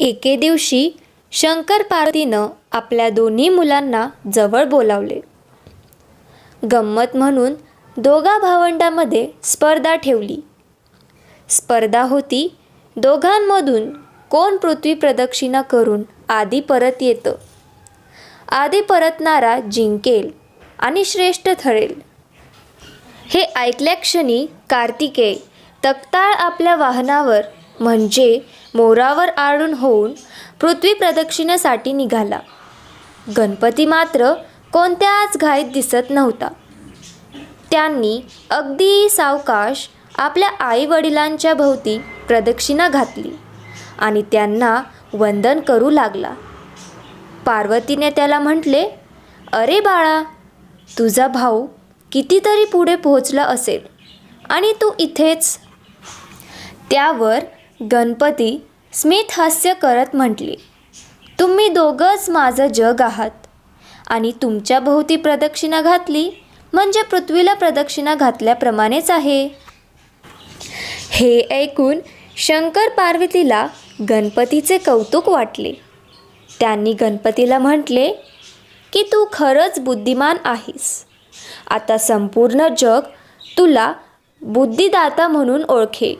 एके दिवशी शंकर पार्वतीनं आपल्या दोन्ही मुलांना जवळ बोलावले. गंमत म्हणून दोघा भावंडामध्ये स्पर्धा ठेवली. स्पर्धा होती दोघांमधून कोण पृथ्वी प्रदक्षिणा करून आधी परत येतं. आधी परतणारा जिंकेल आणि श्रेष्ठ ठरेल. हे ऐकल्या क्षणी कार्तिकेय तक्ताळ आपल्या वाहनावर म्हणजे मोरावर आळून होऊन पृथ्वी प्रदक्षिणेसाठी निघाला. गणपती मात्र कोणत्याच घाईत दिसत नव्हता. त्यांनी अगदी सावकाश आपल्या आई वडिलांच्या भोवती प्रदक्षिणा घातली आणि त्यांना वंदन करू लागला. पार्वतीने त्याला म्हटले अरे बाळा तुझा भाऊ कितीतरी पुढे पोहोचला असेल आणि तू इथेच. त्यावर गणपती स्मित हास्य करत म्हटले तुम्ही दोघंच माझं जग आहात. आणि तुमच्या भोवती प्रदक्षिणा घातली म्हणजे पृथ्वीला प्रदक्षिणा घातल्याप्रमाणेच आहे. हे ऐकून शंकर पार्वतीला गणपतीचे कौतुक वाटले. त्यांनी गणपतीला म्हटले की तू खरंच बुद्धिमान आहेस. आता संपूर्ण जग तुला बुद्धिदाता म्हणून ओळखेल.